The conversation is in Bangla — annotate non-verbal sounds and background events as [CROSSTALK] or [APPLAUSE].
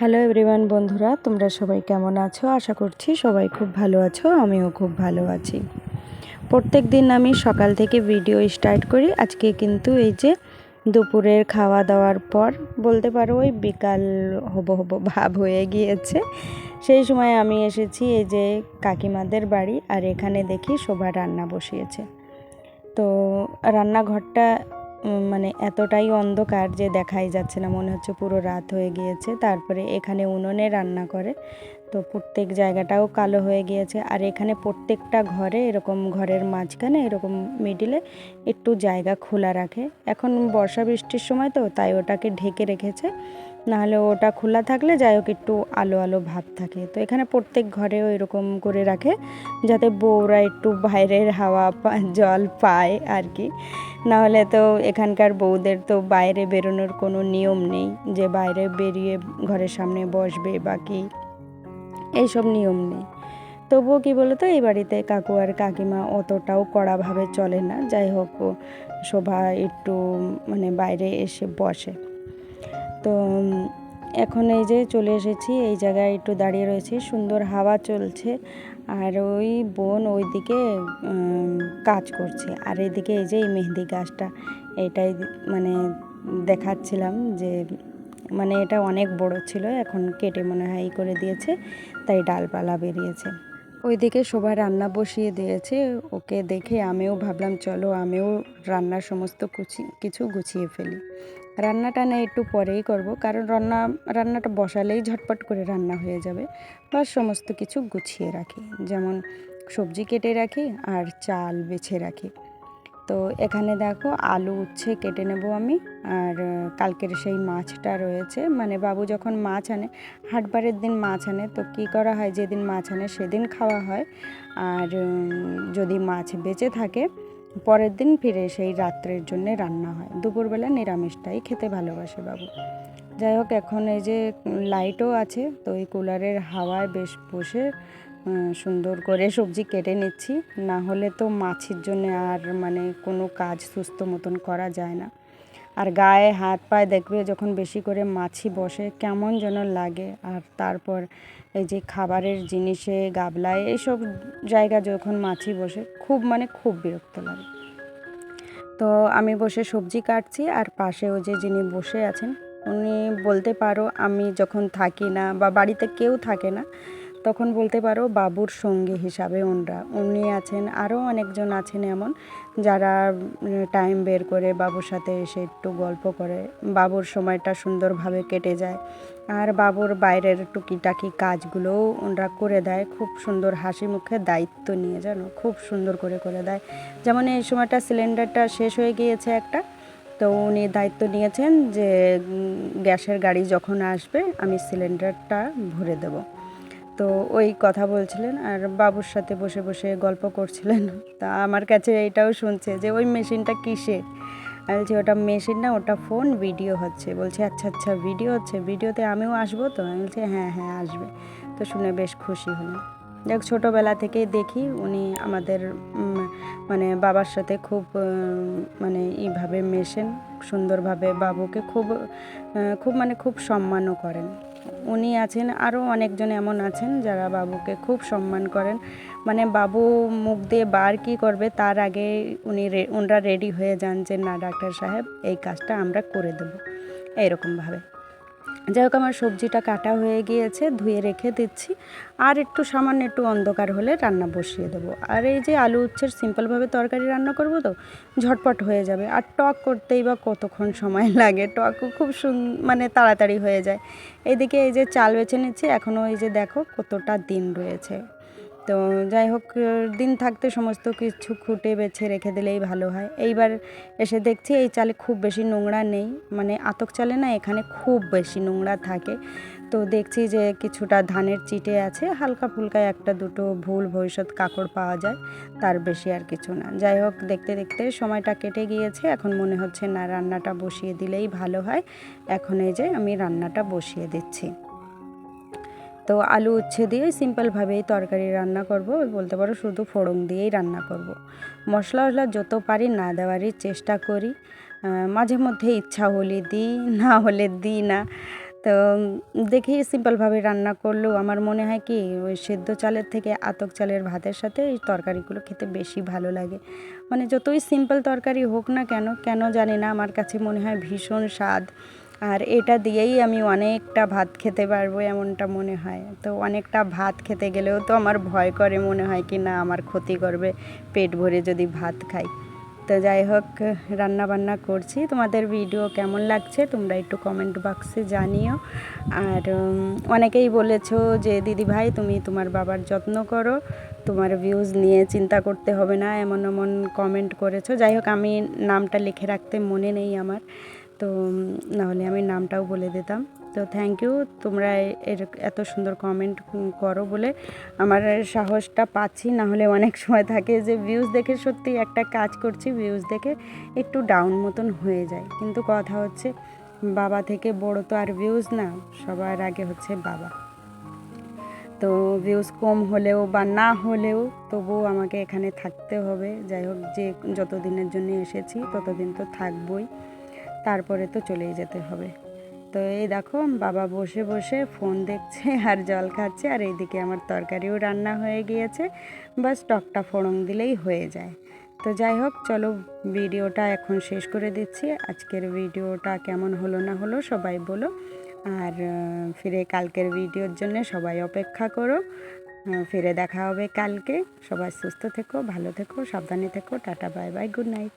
হ্যালো এভরিওয়ান বন্ধুরা, তোমরা সবাই কেমন আছো? আশা করছি সবাই খুব ভালো আছো, আমিও খুব ভালো আছি। প্রত্যেক দিন আমি সকাল থেকে ভিডিও স্টার্ট করি। আজকে কিন্তু এই যে দুপুরের খাওয়া দাওয়ার পর বলতে পারো ওই বিকাল হব হব ভাব হয়ে গিয়েছে। সেই সময় আমি এসেছি এই যে কাকিমাদের বাড়ি আর এখানে দেখি শোভা রান্না বসিয়েছে। তো রান্নাঘরটা মানে এতটাই অন্ধকার যে দেখাই যাচ্ছে না। মনে হচ্ছে পুরো রাত হয়ে গিয়েছে। তারপরে এখানে উনুনে রান্না করে। তো প্রত্যেক জায়গাটাও কালো হয়ে গিয়েছে। আর এখানে প্রত্যেকটা ঘরে এরকম ঘরের মাঝখানে এরকম মিডিলে একটু জায়গা খোলা রাখে। এখন বর্ষা বৃষ্টির সময় তো তাই ওটাকে ঢেকে রেখেছে। নাহলে ওটা খোলা থাকলে যাই হোক একটু আলো আলো ভাব থাকে। তো এখানে প্রত্যেক ঘরেও এরকম করে রাখে যাতে বউরা একটু বাইরের হাওয়া জল পায় আর কি নাহলে তো এখানকার বউদের তো বাইরে বেরোনোর কোনো নিয়ম নেই যে বাইরে বেরিয়ে ঘরের সামনে বসবে বা কি। এইসব নিয়ম নেই। তবুও কি বলতো এই বাড়িতে কাকু আর কাকিমা অতটাও কড়াভাবে চলে না। যাই হোক শোভা একটু মানে বাইরে এসে বসে। তো এখন এই যে চলে এসেছি এই জায়গায় একটু দাঁড়িয়ে রয়েছি। সুন্দর হাওয়া চলছে আর ওই বোন ওইদিকে উম, কাজ করছে। আর এদিকে এই যে এই মেহেন্দি গাছটা এটাই মানে দেখাচ্ছিলাম যে মানে এটা অনেক বড় ছিল, এখন কেটে মনে হয় করে দিয়েছে, তাই ডালপালা বেরিয়েছে। ওইদিকে সবাই রান্না বসিয়ে দিয়েছে, ওকে দেখে আমিও ভাবলাম চলো আমিও রান্নার সমস্ত কুচি, কিছু গুছিয়ে ফেলি। রান্নাটা না একটু পরেই করব, কারণ রান্না, রান্নাটা বসালেই ঝটপট করে রান্না হয়ে যাবে, বা সমস্ত কিছু গুছিয়ে রাখি। যেমন সবজি কেটে রাখি আর চাল বেছে রাখি। তো এখানে দেখো আলু উচ্ছে কেটে নেব আমি। আর কালকের সেই মাছটা রয়েছে। মানে বাবু যখন মাছ আনে, হাটবারের দিন মাছ আনে, তো কি করা হয়? যেদিন মাছ আনে সেদিন খাওয়া হয়। আর যদি মাছ বেঁচে থাকে, পরের দিন ফিরে সেই রাত্রের জন্য রান্না হয়। দুপুরবেলা নিরামিষটাই খেতে ভালোবাসে বাবু। যাই হোক, এখন এই যে লাইটও আছে, তো এই কুলারের হাওয়ায় বেশ বসে সুন্দর করে সবজি কেটে নিচ্ছি। না হলে তো মাছের জন্য আর মানে কোনো কাজ সুস্থ মতন করা যায় না। আর গায়ে হাত পায়ে দেখবে যখন বেশি করে মাছি বসে কেমন যেন লাগে। আর তারপর এই যে খাবারের জিনিসে গাবলায় এইসব জায়গা যখন মাছি বসে খুব মানে খুব বিরক্ত লাগে। তো আমি বসে সবজি কাটছি আর পাশেও যে যিনি বসে আছেন, উনি বলতে পারো আমি যখন থাকি না বা বাড়িতে কেউ থাকে না তখন বলতে পারো বাবুর সঙ্গী হিসাবে ওনরা। উনি আছেন, আরও অনেকজন আছেন এমন, যারা টাইম বের করে বাবুর সাথে এসে একটু গল্প করে। বাবুর সময়টা সুন্দরভাবে কেটে যায়। আর বাবুর বাইরের টুকিটাকি কাজগুলোও ওনরা করে দেয়। খুব সুন্দর হাসি মুখে দায়িত্ব নিয়ে জানো খুব সুন্দর করে করে দেয়। যেমন এই সময়টা সিলিন্ডারটা শেষ হয়ে গিয়েছে একটা, তো উনি দায়িত্ব নিয়েছেন যে গ্যাসের গাড়ি যখন আসবে আমি সিলিন্ডারটা ভরে দেবো। তো ওই কথা বলছিলেন আর বাবুর সাথে বসে বসে গল্প করছিলেন। [LAUGHS] তা আমার কাছে এটাও শুনছে যে ওই মেশিনটা কিসে? আমি বলছি ওটা মেশিন না, ওটা ফোন ভিডিও হচ্ছে। বলছে আচ্ছা আচ্ছা ভিডিও হচ্ছে। ভিডিওতে আমিও আসব তো? আমি বলছি হ্যাঁ হ্যাঁ আসবে। তো শুনে বেশ খুশি হলাম। দেখ ছোটোবেলা থেকেই দেখি উনি আমাদের মানে বাবার সাথে খুব মানে এইভাবে মেশেন। সুন্দরভাবে বাবুকে খুব খুব মানে খুব সম্মানও করেন। উনি আছেন, আরও অনেকজন এমন আছেন যারা বাবুকে খুব সম্মান করেন। মানে বাবু মুখ দিয়ে বার কী করবে তার আগে উনি ওনারা রেডি হয়ে যান যে, না, ডাক্তার সাহেব, এই কাজটা আমরা করে দেবো। এইরকমভাবে। যাই হোক আমার সবজিটা কাটা হয়ে গিয়েছে, ধুয়ে রেখে দিচ্ছি। আর একটু সামান্য একটু অন্ধকার হলে রান্না বসিয়ে দেবো। আর এই যে আলু উচ্ছের সিম্পলভাবে তরকারি রান্না করব তো, ঝটপট হয়ে যাবে। আর টক করতেই বা কতক্ষণ সময় লাগে টকও খুব সুন মানে তাড়াতাড়ি হয়ে যায়। এদিকে এই যে চাল বেছে নিচ্ছি এখনও এই যে দেখো কতটা দিন রয়েছে। তো যাই হোক দিন থাকতে সমস্ত কিছু খুঁটে বেছে রেখে দিলেই ভালো হয়। এইবার এসে দেখছি এই চালে খুব বেশি নোংরা নেই। মানে আতক চালে না এখানে খুব বেশি নোংরা থাকে। তো দেখছি যে কিছুটা ধানের চিটে আছে, হালকা ফুলকা একটা দুটো ভুল ভবিষ্যৎ কাকড় পাওয়া যায়, তার বেশি আর কিছু না। যাই হোক, দেখতে দেখতে সময়টা কেটে গিয়েছে, এখন মনে হচ্ছে না রান্নাটা বসিয়ে দিলেই ভালো হয়। এখন এই যে আমি রান্নাটা বসিয়ে দিচ্ছি। তো আলু উচ্ছে দিয়ে সিম্পলভাবেই তরকারি রান্না করব। বলতে পারো শুধু ফোড়ন দিয়েই রান্না করব। মশলা টশলা যত পারি না দেওয়ারই চেষ্টা করি। মাঝে মধ্যে ইচ্ছা হলে দিই, [LAUGHS] না হলে দিই না। তো দেখি সিম্পলভাবে রান্না করলেও আমার মনে হয় কি, ওই সেদ্ধ চালের থেকে আতক চালের ভাতের সাথে এই তরকারিগুলো খেতে বেশি ভালো লাগে। মানে যতই সিম্পল তরকারি হোক না কেন কেন জানি না, আমার কাছে মনে হয় ভীষণ স্বাদ। আর এটা দিয়েই আমি অনেকটা ভাত খেতে পারব এমনটা মনে হয়। তো অনেকটা ভাত খেতে গেলেও তো আমার ভয় করে মনে হয় কি না আমার ক্ষতি করবে, পেট ভরে যদি ভাত খাই। তো যাই হোক রান্না বান্না করছি। তোমাদের ভিডিও কেমন লাগছে তোমরা একটু কমেন্ট বক্সে জানিও। আর অনেকেই বলেছ যে দিদি ভাই তুমি তোমার বাবার যত্ন করো। তোমার ভিউজ নিয়ে চিন্তা করতে হবে না। এমন এমন কমেন্ট করেছ। যাই হোক, আমি নামটা লিখে রাখতে মনে নেই আমার। তো নাহলে আমি নামটাও বলে দিতাম। তো থ্যাংক ইউ তোমরা এর, এত সুন্দর কমেন্ট করো বলে। আমার সাহসটা পাচ্ছি না হলে অনেক সময় থাকে যে ভিউজ দেখে সত্যি একটা কাজ করছি ভিউজ দেখে একটু ডাউন মতন হয়ে যায়। কিন্তু কথা হচ্ছে, বাবা থেকে বড় তো আর ভিউজ না, সবার আগে হচ্ছে বাবা। তো ভিউজ কম হলেও বা না হলেও তবুও আমাকে এখানে থাকতে হবে। যাই হোক, যে যতদিনের জন্য এসেছি, ততদিন তো থাকবই। তারপরে তো চলেই যেতে হবে। তো এই দেখো, বাবা বসে বসে ফোন দেখছে আর জল খাচ্ছে আর এইদিকে আমার তরকারিও রান্না হয়ে গিয়েছে। বাস টকটা ফোড়ন দিলেই হয়ে যায়। তো যাই হোক, চলো ভিডিওটা এখন শেষ করে দিচ্ছি। আজকের ভিডিওটা কেমন হলো না হলো সবাই বলো। আর ফিরে কালকের ভিডিওর জন্য সবাই অপেক্ষা করো। ফিরে দেখা হবে কালকে। সবাই সুস্থ থেকো, ভালো থেকো, সাবধানে থেকো। Tata, bye bye, good night.